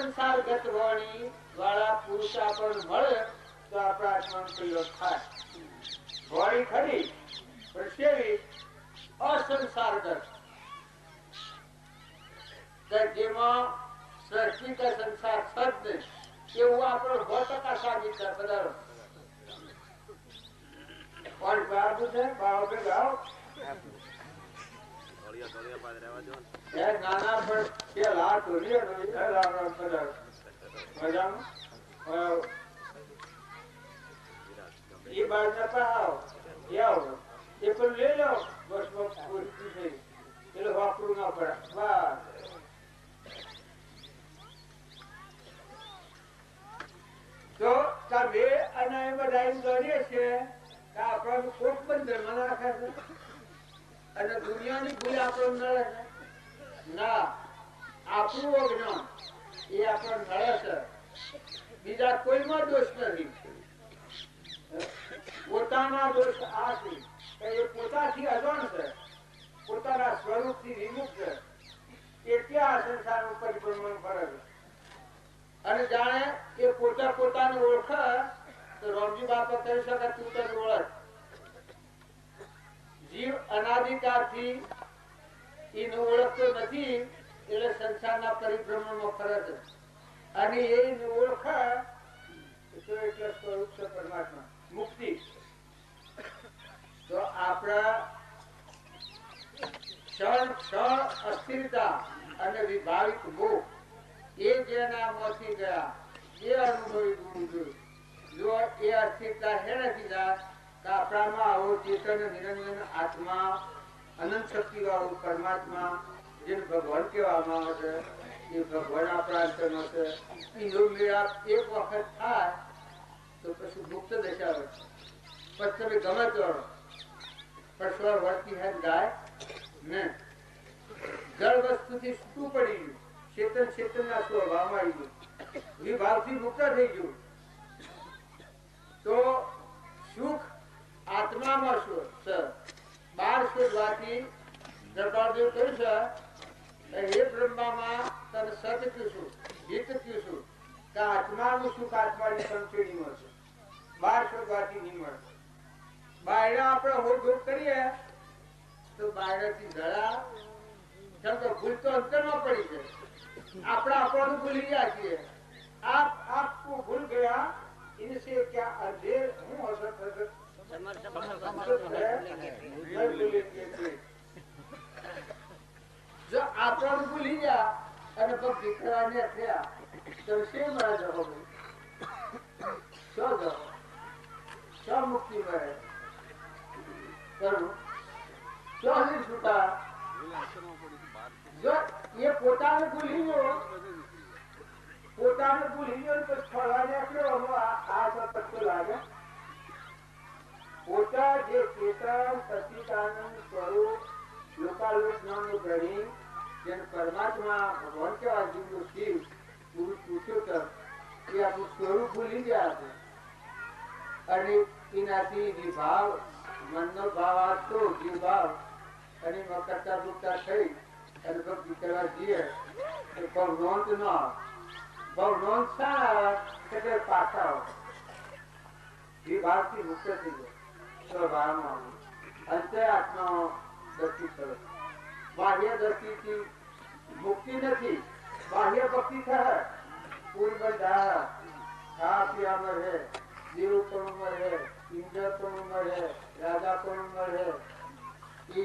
અસંસારગત વાણી વાળા પુરુષા પણ મળે તો આપણા આત્માનો પ્રયોગ થાય. વાણી ખરી, પણ કેવી? અસંસારગત જેમાં સૃષ્ટિ કે સંસાર શબ્દ એવું આપણે સો ટકા સાબિત થાય? બધા પણ બાબુ છે બાબુ ગાવ પણ પણ વાપરું ના પડે બસ તો તમે અને એમ દોડીએ છે કે આપણને કોક બંધનમાં નાખે છે. અને દુનિયાની ભૂલ આપણને નડે છે. ના, આપણું અજ્ઞાન એ આપણને નડે છે. બીજા કોઈમાં દોષ નથી. પોતાના દોષ આ છે એ પોતાથી અજાણ છે. પોતાના સ્વરૂપથી વિમુખ છે. એટલે આ સંસારનું પરિભ્રમણ ફરે છે. અને જાણે એ પોતા પોતાને ઓળખે તો રોમજી બાપા કહી શકે તું તને ઓળખ. જીવ અનાદિકાળથી એને ઓળખતો નથી, એટલે સંસારના પરિભ્રમણમાં ફરે છે અને એને ઓળખે તો એટલે સ્વરૂપ છે પરમાત્મા. મુક્તિ. તો આપણા ક્ષણ ક્ષણ અસ્થિરતા અને વિભાવિક ભૂખ એ જેના મોથી ગયા. એ અનુભવી ગુરુ જો એ અસ્થિરતા હે નથી જાય આપણામાં આવો ચેતન નિરંજન આત્મા, અનંત શક્તિ વાળું પરમાત્મા એ ભગવાન મુક્ત થઈ ગયું. તો સુખ આત્મામાં શોધ છે બાર શોધવાથી દરબારદેવ કહ્યું છે હે બ્રહ્મામાં તને સત કયું હિત કયું છું આત્માનું સુખ આત્માની સંચય નિમળ છે બાર શોધવાથી નિમળ બાયડા આપણે હોડઘોડ કરીએ, તો બાયડાથી ધડા કેમ કે ભૂલ તો અંતર અંતરમાં પડી છે. આપણે આપણું ભૂલી ગયા છીએ. આપ આપકો ભૂલ ગયા ઇનસે ક્યા અધેર હું અસર એ પોતાને ભૂલી ગયો પોતાને ભૂલી ગયો તો પછી ફરવા આ સતત લાગે પોતા જે ચેતન સચિદાનંદ સ્વરૂપ એ આપણું અને એનાથી મનનો ભાવ જીવ બહુ નોંધ ન બહુ નોંધ શા આવે પાછા આવે. વિભાવથી મુક્ત થઈ જાય અંતે આત્મા દર્શિત બાહ્ય દ્રષ્ટિથી મુક્તિ નથી. બાહ્ય ભક્તિ થાય પૂર્વ ધારા. ખા પીવામાં રહે દેવ પણ રાજા પણ મળે એ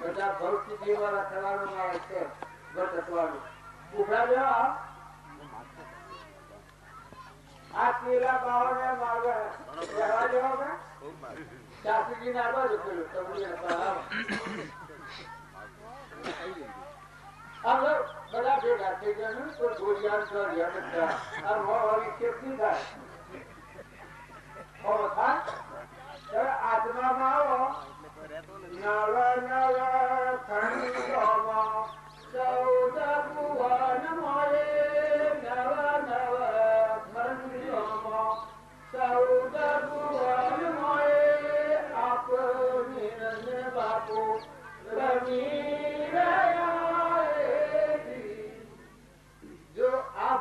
બધા ભક્તિ જેવા થવાનું આવે છે. ભટકવાનું ઊભા જવા આ કેલા બાવને માર્ગ રહેવા દેવા કે શાસ્ત્રીજી બાજુ બધા ભેગા થઈ ગયા તો ગોળિયા બધા. આ મોડી કેટલી થાય? આત્મામાં આવો. નવા નવા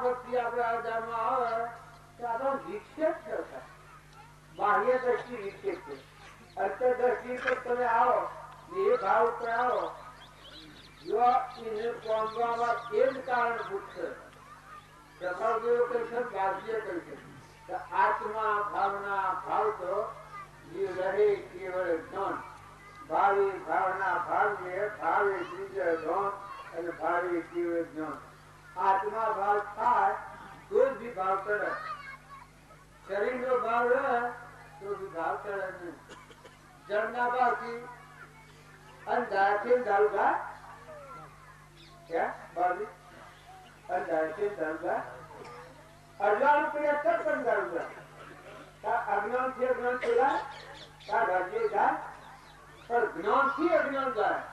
ભાવ આત્મા ભાવના ભાવ તો જીવ ભાવિ ભાવના ભાવ્ય ભાવે બીજ ધોન અને ભાવિ કેવળ જ્ઞાન આત્મા ભાવ થાય તો જ ભાવ કરે. શરીર નો ભાવ રહે, તો ભાવ કરે નહીં. જળના ભાવથી અંધારથી ધાલગા ક્યાં? ભાવી અંધારથી ધાલગા રૂપિયા તક પણ ધાલગા અજ્ઞાનથી અજ્ઞાન પેલા, તા રાજ્ય જાય પણ જ્ઞાનથી અજ્ઞાન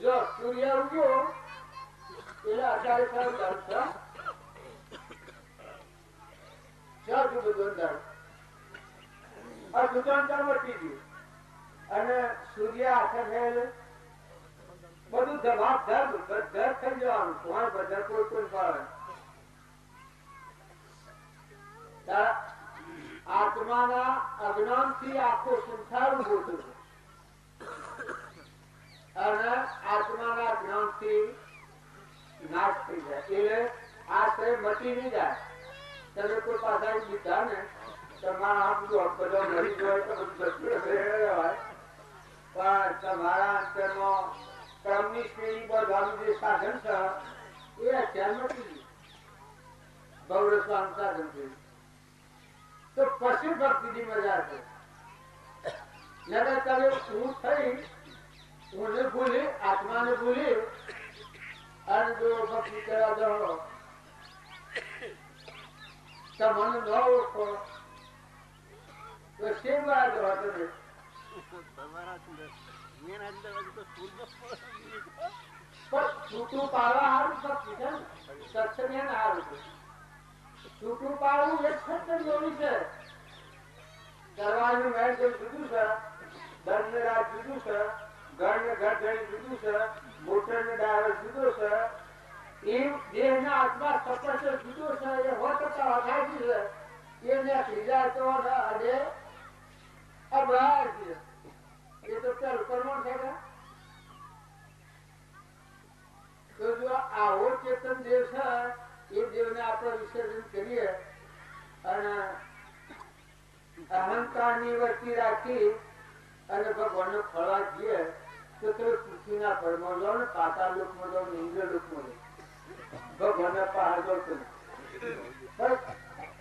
જો સૂર્ય ઉગ્યો બધું ધમાક ધર્મ ધર થઈ જવાનું. બધા કોઈ કોઈ પાડે આત્માના અજ્ઞાનથી આખો સંસાર ઊભો થયો અને આત્માના જ્ઞાનથી નાશ થઈ જાય. આશ્રય મટી નહીં જાય. તમે કોઈ પાછા દીધા ને બધવાનું જે સાધન છે તો પશુ ભક્તિની મજા છે. નકર તમે હું થઈ હું ભૂલી, આત્માને ભૂલી અને જો ભક્તિ કરવા દો તમને ન ઓળખો તો શેમ વાળા દો તમે છૂટું પાડવા હારું ભક્તિ છે સત્સંગ એને હારું છે છૂટું પાડવું એ સત્સંગ જોડી છે મહેલ જેવું જુદું છે દંડ રાત જુદું છે ઘર ને ઘર જઈ જુદું છે મોટર ને ડાયર છે. એ ના? દેવ છે, એ વિસર્જન કરીએ. અને અહંકારની વસ્તી રાખી અને ભગવાન ફળવા જઈએ તો પૃથ્વીના પરમાં લો ને પાતાળ લોકમાં લો ને ઇન્દ્ર લોકમાં લો ભગવાન પહાડ લો તમે પણ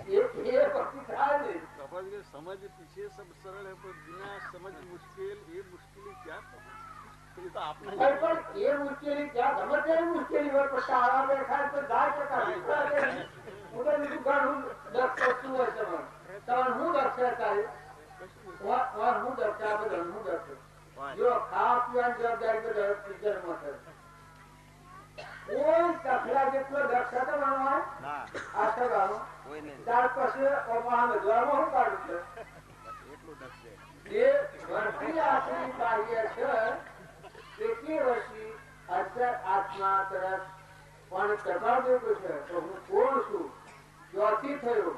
એ એ ભક્તિ થાય ને समझ गए समझ पीछे सब सरल है पर बिना समझ मुश्किल ये मुश्किल क्या ये तो आपने ભાઈ પણ એ મુશ્કેલી ક્યાં ગમે તેવી મુશ્કેલી હોય પણ તારા બેઠા તો જાય તો કાઢી. હું તો બીજું ઘણું દક્ષ વસ્તુ હોય તમારે તમારે હું દક્ષ તારી હું દક્ષ આ બધા હું દક્ષ જો ખાવા પીવાની જવાબદારી તો કોઈ જેટલો દક્ષ હતો ત્યાર પછી ઓમાં કાઢું છું. એટલું જે કાર્ય છે વર્ષી અત્યાર આત્મા તરફ પણ છે. તો હું કોણ છું? ચોથી થયો.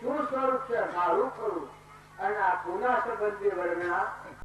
શું સ્વરૂપ છે? મારું ખરું. અને આ પુના સંબંધી વર્ણના